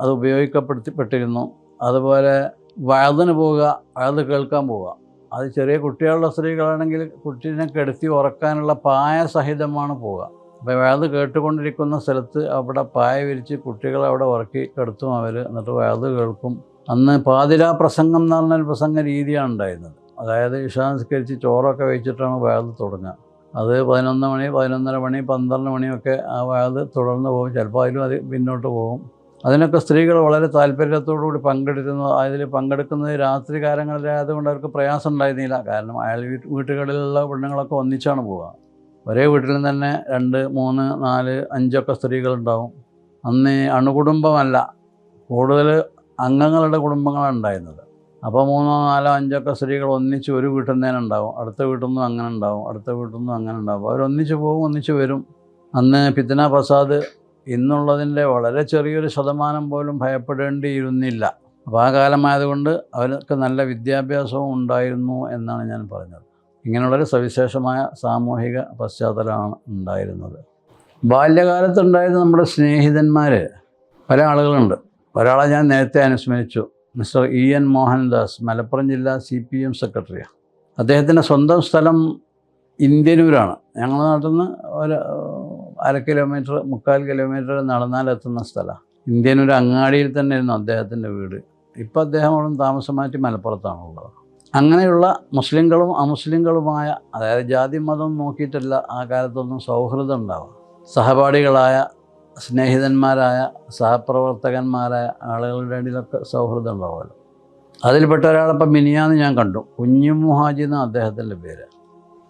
S1: അത് ഉപയോഗിക്കപ്പെടുത്തിപ്പെട്ടിരുന്നു അതുപോലെ വയതിന് പോവുക വയത് കേൾക്കാൻ പോവുക. അത് ചെറിയ കുട്ടികളുള്ള സ്ത്രീകളാണെങ്കിൽ കുട്ടീനെ കെടുത്തി ഉറക്കാനുള്ള പായ സഹിതമാണ് പോവുക. അപ്പോൾ വഴുത് കേട്ടുകൊണ്ടിരിക്കുന്ന സ്ഥലത്ത് അവിടെ പായ വിരിച്ച് കുട്ടികളെ അവിടെ ഉറക്കി കെടുത്തും അവർ എന്നിട്ട് വഴുത് കേൾക്കും. അന്ന് പാതിരാ പ്രസംഗം എന്ന് പറഞ്ഞൊരു പ്രസംഗ രീതിയാണ് ഉണ്ടായിരുന്നത്. അതായത് ഇഷാംസ്കരിച്ച് ചോറൊക്കെ വെച്ചിട്ടാണ് വഴുത് തുടങ്ങുക. അത് പതിനൊന്ന് മണി പതിനൊന്നര മണി പന്ത്രണ്ട് മണിയൊക്കെ ആ വഴുത് തുടർന്ന് പോകും. ചിലപ്പോൾ അതിലും അത് പിന്നോട്ട് പോകും. അതിനൊക്കെ സ്ത്രീകൾ വളരെ താല്പര്യത്തോടുകൂടി പങ്കെടുക്കുന്നു. അതിൽ പങ്കെടുക്കുന്നത് രാത്രി കാലങ്ങളിലായതുകൊണ്ട് അവർക്ക് പ്രയാസം ഉണ്ടായിരുന്നില്ല. കാരണം അയാൾ വീട്ട് വീട്ടുകളിലുള്ള പെണ്ണുങ്ങളൊക്കെ ഒന്നിച്ചാണ് പോവുക. ഒരേ വീട്ടിൽ നിന്ന് തന്നെ രണ്ട് മൂന്ന് നാല് അഞ്ചൊക്കെ സ്ത്രീകളുണ്ടാവും. അന്ന് അണുകുടുംബമല്ല കൂടുതൽ അംഗങ്ങളുടെ കുടുംബങ്ങളാണ് ഉണ്ടായിരുന്നത്. അപ്പോൾ മൂന്നോ നാലോ അഞ്ചൊക്കെ സ്ത്രീകൾ ഒന്നിച്ച് ഒരു വീട്ടിൽ നിന്ന് ഉണ്ടാവും. അടുത്ത വീട്ടിൽ നിന്നും അങ്ങനെ ഉണ്ടാവും അടുത്ത വീട്ടിൽ നിന്നും അങ്ങനെ ഉണ്ടാവും. അവരൊന്നിച്ച് പോകും ഒന്നിച്ച് വരും. അന്ന് പിത്തന പ്രസാദ് ഇന്നുള്ളതിന്റെ വളരെ ചെറിയൊരു ശതമാനം പോലും ഭയപ്പെടേണ്ടിയിരുന്നില്ല. അപ്പോൾ ആ കാലമായതുകൊണ്ട് അവർക്ക് നല്ല വിദ്യാഭ്യാസവും ഉണ്ടായിരുന്നു എന്നാണ് ഞാൻ പറഞ്ഞത്. ഇങ്ങനെയുള്ളൊരു സവിശേഷമായ സാമൂഹിക പശ്ചാത്തലമാണ് ഉണ്ടായിരുന്നത്. ബാല്യകാലത്തുണ്ടായിരുന്ന നമ്മുടെ സ്നേഹിതന്മാർ പല ആളുകളുണ്ട്. ഒരാളെ ഞാൻ നേരത്തെ അനുസ്മരിച്ചു. Mister E N Mohandas Malappuram ജില്ലാ സി പി എം സെക്രട്ടറിയാണ് അദ്ദേഹത്തിന്റെ സ്വന്തം സ്ഥലം ഇന്ത്യനൂരാണ്. ഞങ്ങളുടെ നാട്ടിൽ നിന്ന് ഒരു അര കിലോമീറ്റർ മുക്കാൽ കിലോമീറ്റർ നടന്നാലെത്തുന്ന സ്ഥലമാണ് ഇന്ത്യനൂർ അങ്ങാടിയിൽ തന്നെ അദ്ദേഹത്തിന്റെ വീട്. ഇപ്പോൾ അദ്ദേഹം അവിടെ താമസം മാറ്റി മലപ്പുറത്താണുള്ളത്. അങ്ങനെയുള്ള മുസ്ലിങ്ങളും അമുസ്ലിങ്ങളുമായ അതായത് ജാതി മതം നോക്കിയിട്ടല്ല ആ കാലത്തൊന്നും സൗഹൃദം ഉണ്ടാവുക. സഹപാഠികളായ സ്നേഹിതന്മാരായ സഹപ്രവർത്തകന്മാരായ ആളുകളുടെ ഇടയിലൊക്കെ സൗഹൃദം ഉണ്ടാവുമല്ലോ. അതിൽപ്പെട്ട ഒരാളിപ്പം മിനിയാന്ന് ഞാൻ കണ്ടു. കുഞ്ഞു മുഹാജി എന്ന അദ്ദേഹത്തിന്റെ പേര്.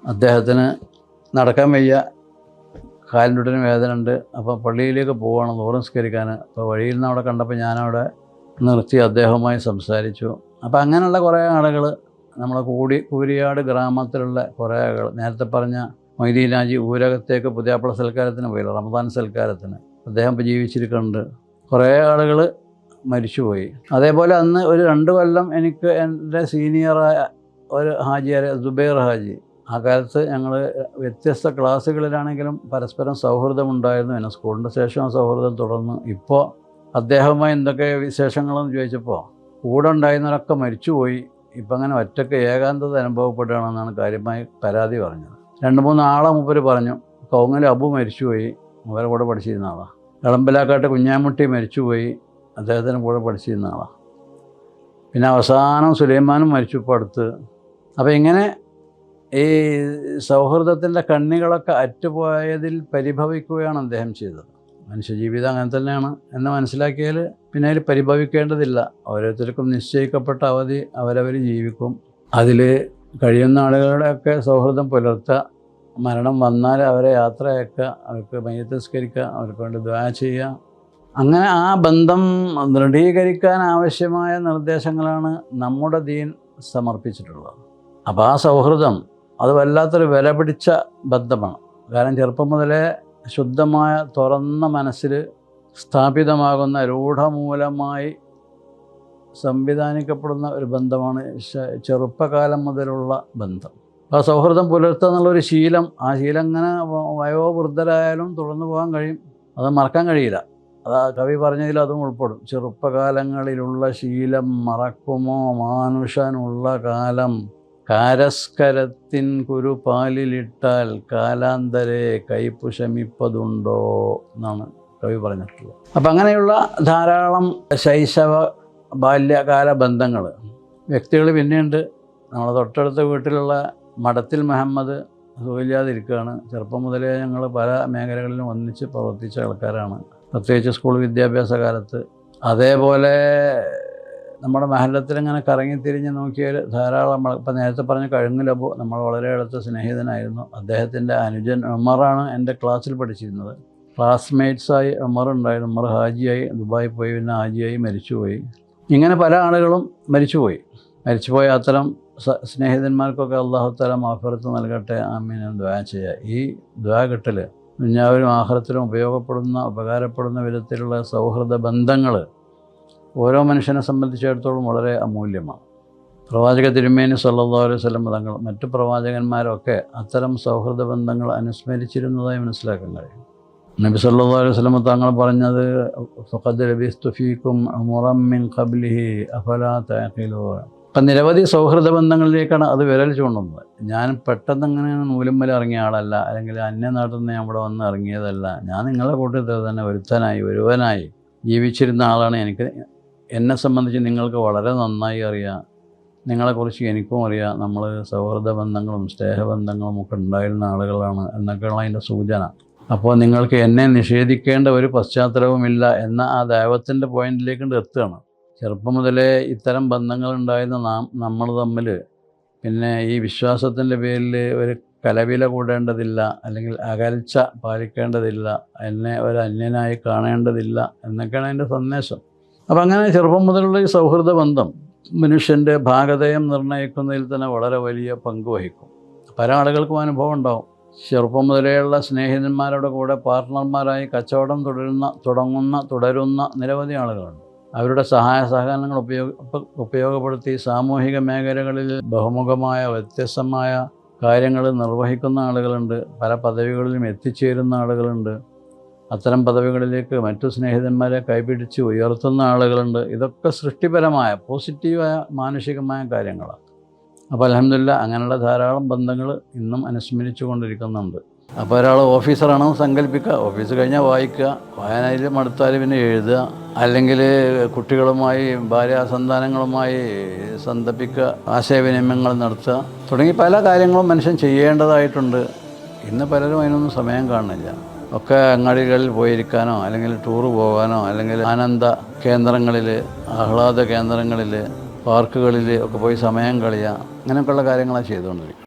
S1: അദ്ദേഹത്തിന് നടക്കാൻ വയ്യ. കാലിന്റെ വേദന ഉണ്ട് അപ്പോൾ പള്ളിയിലേക്ക് പോവുകയാണ് നൂറംസ്കരിക്കാൻ അപ്പോൾ വഴിയിൽ നിന്ന് അവിടെ കണ്ടപ്പോൾ ഞാനവിടെ നിർത്തി അദ്ദേഹവുമായി സംസാരിച്ചു. അപ്പോൾ അങ്ങനെയുള്ള കുറേ ആളുകൾ നമ്മളെ കൂടി കൂരിയാട് ഗ്രാമത്തിലുള്ള കുറേ ആളുകൾ. നേരത്തെ പറഞ്ഞ മൊയ്തീനാജി ഊരകത്തേക്ക് പുതിയാപ്പള സൽക്കാരത്തിന് പോയില്ല റമദാൻ സൽക്കാരത്തിന്. അദ്ദേഹം ഇപ്പോൾ ജീവിച്ചിരിക്കുന്നുണ്ട്. കുറേ ആളുകൾ മരിച്ചുപോയി. അതേപോലെ അന്ന് ഒരു രണ്ട് കൊല്ലം എനിക്ക് എന്റെ സീനിയറായ ഒരു ഹാജിയായ സുബൈർ ഹാജി. ആ കാലത്ത് ഞങ്ങൾ വ്യത്യസ്ത ക്ലാസ്സുകളിലാണെങ്കിലും പരസ്പരം സൗഹൃദമുണ്ടായിരുന്നു. എന്നെ സ്കൂളിന്റെ ശേഷം ആ സൗഹൃദം തുടർന്നു. ഇപ്പോൾ അദ്ദേഹവുമായി എന്തൊക്കെ വിശേഷങ്ങളെന്ന് ചോദിച്ചപ്പോൾ കൂടെ ഉണ്ടായിരുന്നവരൊക്കെ മരിച്ചുപോയി. ഇപ്പം അങ്ങനെ ഒറ്റയ്ക്ക് ഏകാന്തത അനുഭവപ്പെടുകയാണെന്നാണ് കാര്യമായി പരാതി പറഞ്ഞത്. രണ്ട് മൂന്ന് ആളെ മുപ്പര് പറഞ്ഞു കൗങ്ങൽ അബു മരിച്ചുപോയി അവരെ കൂടെ പഠിച്ചിരുന്ന ആളാണ് ഇളമ്പലാക്കാട്ട് കുഞ്ഞാമുട്ടി മരിച്ചുപോയി അദ്ദേഹത്തിന് കൂടെ പഠിച്ചിരുന്ന ആളാണ് പിന്നെ അവസാനം സുലൈമാനും മരിച്ചു ഇപ്പോൾ അടുത്ത്. അപ്പോൾ ഇങ്ങനെ ഈ സൗഹൃദത്തിന്റെ കണ്ണികളൊക്കെ അറ്റുപോയതിൽ പരിഭവിക്കുകയാണ് അദ്ദേഹം ചെയ്തത്. മനുഷ്യജീവിതം അങ്ങനെ തന്നെയാണ് എന്ന് മനസ്സിലാക്കിയാൽ പിന്നെ അതിൽ പരിഭവിക്കേണ്ടതില്ല. ഓരോരുത്തർക്കും നിശ്ചയിക്കപ്പെട്ട അവധി അവരവർ ജീവിക്കും. അതിൽ കഴിയുന്ന ആളുകളുടെയൊക്കെ സൗഹൃദം പുലർത്തുക. മരണം വന്നാൽ അവരെ യാത്രയാക്കുക. അവർക്ക് മയ്യത്തസ്കരിക്കുക അവർക്ക് വേണ്ടി ദ്വാ ചെയ്യുക. അങ്ങനെ ആ ബന്ധം ദൃഢീകരിക്കാൻ ആവശ്യമായ നിർദ്ദേശങ്ങളാണ് നമ്മുടെ ദീൻ സമർപ്പിച്ചിട്ടുള്ളത്. അപ്പോൾ ആ സൗഹൃദം അത് വല്ലാത്തൊരു വില പിടിച്ച ബന്ധമാണ്. കാരണം ചെറുപ്പം മുതലേ ശുദ്ധമായ തുറന്ന മനസ്സിൽ സ്ഥാപിതമാകുന്ന രൂഢമൂലമായി സംവിധാനിക്കപ്പെടുന്ന ഒരു ബന്ധമാണ് ചെറുപ്പകാലം മുതലുള്ള ബന്ധം. ആ സൗഹൃദം പുലർത്തുക എന്നുള്ളൊരു ശീലം ആ ശീലം അങ്ങനെ വയോവൃദ്ധരായാലും തുടർന്നു പോകാൻ കഴിയും അത് മറക്കാൻ കഴിയില്ല. അത് കവി പറഞ്ഞതിൽ അതും ഉൾപ്പെടും. ചെറുപ്പകാലങ്ങളിലുള്ള ശീലം മറക്കുമോ? മാനുഷനുള്ള കാലം കാരസ്കരത്തിൻ കുരുപാലിലിട്ടാൽ കാലാന്തരെ കൈപ്പുശമിപ്പതുണ്ടോ എന്നാണ്. കവി പറഞ്ഞിട്ടുള്ളത്. അപ്പം അങ്ങനെയുള്ള ധാരാളം ശൈശവ ബാല്യകാല ബന്ധങ്ങൾ വ്യക്തികൾ പിന്നെയുണ്ട്. നമ്മളെ തൊട്ടടുത്ത വീട്ടിലുള്ള മഠത്തിൽ മുഹമ്മദ് സുഖമില്ലാതിരിക്കുകയാണ്. ചെറുപ്പം മുതലേ ഞങ്ങൾ പല മേഖലകളിലും ഒന്നിച്ച് പ്രവർത്തിച്ച ആൾക്കാരാണ്. പ്രത്യേകിച്ച് സ്കൂൾ വിദ്യാഭ്യാസ കാലത്ത്. അതേപോലെ നമ്മുടെ മഹലത്തിൽ ഇങ്ങനെ കറങ്ങി തിരിഞ്ഞ് നോക്കിയാൽ ധാരാളം ഇപ്പം നേരത്തെ പറഞ്ഞ കഴുങ്ങിലബു നമ്മൾ വളരെ അടുത്ത സ്നേഹിതനായിരുന്നു. അദ്ദേഹത്തിന്റെ അനുജൻ ഉമറാണ് എന്റെ ക്ലാസ്സിൽ പഠിച്ചിരുന്നത്. ക്ലാസ്മേറ്റ്സായി അമർ ഉണ്ടായിരുന്നു. അമർ ഹാജിയായി ദുബായി പോയി പിന്നെ ഹാജിയായി മരിച്ചുപോയി. ഇങ്ങനെ പല ആളുകളും മരിച്ചുപോയി. മരിച്ചുപോയ അത്തരം സ്നേഹിതന്മാർക്കൊക്കെ അള്ളാഹു മാഫിറത്ത് നൽകട്ടെ ആമീൻ ദ്വാ ചെയ്യുക ഈ ദ്വാ കിട്ടൽ ദുഞ്ഞാവിലും ആഹ്റത്തിലും ഉപയോഗപ്പെടുന്ന ഉപകാരപ്പെടുന്ന വിധത്തിലുള്ള സൗഹൃദ ബന്ധങ്ങൾ ഓരോ മനുഷ്യനെ സംബന്ധിച്ചിടത്തോളം വളരെ അമൂല്യമാണ്. പ്രവാചക തിരുമേനി സല്ലാ അലൈഹി വസല്ലം തങ്ങൾ മറ്റു പ്രവാചകന്മാരൊക്കെ അത്തരം സൗഹൃദ ബന്ധങ്ങൾ അനുസ്മരിച്ചിരുന്നതായി മനസ്സിലാക്കാൻ കഴിയും. നബി സല്ലല്ലാഹു അലൈഹി വസല്ലം തങ്ങൾ പറഞ്ഞത് ഫഖദ് ലബിസ്തു ഉമറം മിൻ ഖബ്ലിഹി അഫലാ തഅഖിലൂൻ. അപ്പം നിരവധി സൗഹൃദ ബന്ധങ്ങളിലേക്കാണ് അത് വിരൽ ചൂണ്ടുന്നത്. ഞാൻ പെട്ടെന്ന് അങ്ങനെ നൂലുമ്മൽ ഇറങ്ങിയ ആളല്ല അല്ലെങ്കിൽ അന്യനാട്ടിൽ നിന്ന് ഞാൻ ഇവിടെ വന്ന് ഇറങ്ങിയതല്ല. ഞാൻ നിങ്ങളുടെ കൂട്ടത്തിൽ തന്നെ ഒരുത്തനായി ഒരുവനായി ജീവിച്ചിരുന്ന ആളാണ് എനിക്ക്. എന്നെ സംബന്ധിച്ച് നിങ്ങൾക്ക് വളരെ നന്നായി അറിയാം. നിങ്ങളെക്കുറിച്ച് എനിക്കും അറിയാം. നമ്മൾ സൗഹൃദ ബന്ധങ്ങളും സ്നേഹബന്ധങ്ങളും ഒക്കെ ഉണ്ടായിരുന്ന ആളുകളാണ് എന്നൊക്കെയുള്ള അതിന്റെ സൂചന. അപ്പോൾ നിങ്ങൾക്ക് എന്നെ നിഷേധിക്കേണ്ട ഒരു പശ്ചാത്തലവുമില്ല എന്ന ആ ദൈവത്തിന്റെ പോയിന്റിലേക്ക് എത്തുകയാണ്. ചെറുപ്പം മുതലേ ഇത്തരം ബന്ധങ്ങൾ ഉണ്ടായിരുന്ന നാം നമ്മൾ തമ്മിൽ. പിന്നെ ഈ വിശ്വാസത്തിന്റെ പേരിൽ ഒരു കലവില കൂടേണ്ടതില്ല അല്ലെങ്കിൽ അകൽച്ച പാലിക്കേണ്ടതില്ല എന്നെ ഒരു അന്യനായി കാണേണ്ടതില്ല എന്നൊക്കെയാണ് അതിന്റെ സന്ദേശം. അപ്പം അങ്ങനെ ചെറുപ്പം മുതലുള്ള ഈ സൗഹൃദ ബന്ധം മനുഷ്യന്റെ ഭാഗതയം നിർണയിക്കുന്നതിൽ തന്നെ വളരെ വലിയ പങ്ക് വഹിക്കും. പല ആളുകൾക്കും അനുഭവം ഉണ്ടാവും. ചെറുപ്പം മുതലേയുള്ള സ്നേഹിതന്മാരുടെ കൂടെ പാർട്ട്ണർമാരായി കച്ചവടം തുടരുന്ന തുടങ്ങുന്ന തുടരുന്ന നിരവധി ആളുകളുണ്ട്. അവരുടെ സഹായ സഹകരണങ്ങൾ ഉപയോഗ ഉപയോഗപ്പെടുത്തി സാമൂഹിക മേഖലകളിൽ ബഹുമുഖമായ വ്യത്യസ്തമായ കാര്യങ്ങൾ നിർവഹിക്കുന്ന ആളുകളുണ്ട്. പല പദവികളിലും എത്തിച്ചേരുന്ന ആളുകളുണ്ട്. അത്തരം പദവികളിലേക്ക് മറ്റു സ്നേഹിതന്മാരെ കൈപിടിച്ച് ഉയർത്തുന്ന ആളുകളുണ്ട്. ഇതൊക്കെ സൃഷ്ടിപരമായ പോസിറ്റീവായ മാനുഷികമായ കാര്യങ്ങളാണ്. അപ്പോൾ അലഹമില്ല അങ്ങനെയുള്ള ധാരാളം ബന്ധങ്ങൾ ഇന്നും അനുസ്മരിച്ചു കൊണ്ടിരിക്കുന്നുണ്ട് അപ്പോൾ ഒരാൾ ഓഫീസറാണെന്ന് സങ്കല്പിക്കുക ഓഫീസ് കഴിഞ്ഞാൽ വായിക്കുക വായനയിൽ മടുത്താൽ പിന്നെ എഴുതുക അല്ലെങ്കിൽ കുട്ടികളുമായി ഭാര്യാസന്താനങ്ങളുമായി സന്തപ്പിക്കുക ആശയവിനിമയങ്ങൾ നടത്തുക തുടങ്ങി പല കാര്യങ്ങളും മനുഷ്യൻ ചെയ്യേണ്ടതായിട്ടുണ്ട്. ഇന്ന് പലരും അതിനൊന്നും സമയം കാണുന്നില്ല. ഒക്കെ അങ്ങാടികളിൽ പോയിരിക്കാനോ അല്ലെങ്കിൽ ടൂറ് പോകാനോ അല്ലെങ്കിൽ ആനന്ദ കേന്ദ്രങ്ങളിൽ ആഹ്ലാദ കേന്ദ്രങ്ങളിൽ പാർക്കുകളിൽ ഒക്കെ പോയി സമയം കളയുക അങ്ങനെയൊക്കെയുള്ള കാര്യങ്ങളാണ് ചെയ്തുകൊണ്ടിരിക്കുന്നത്.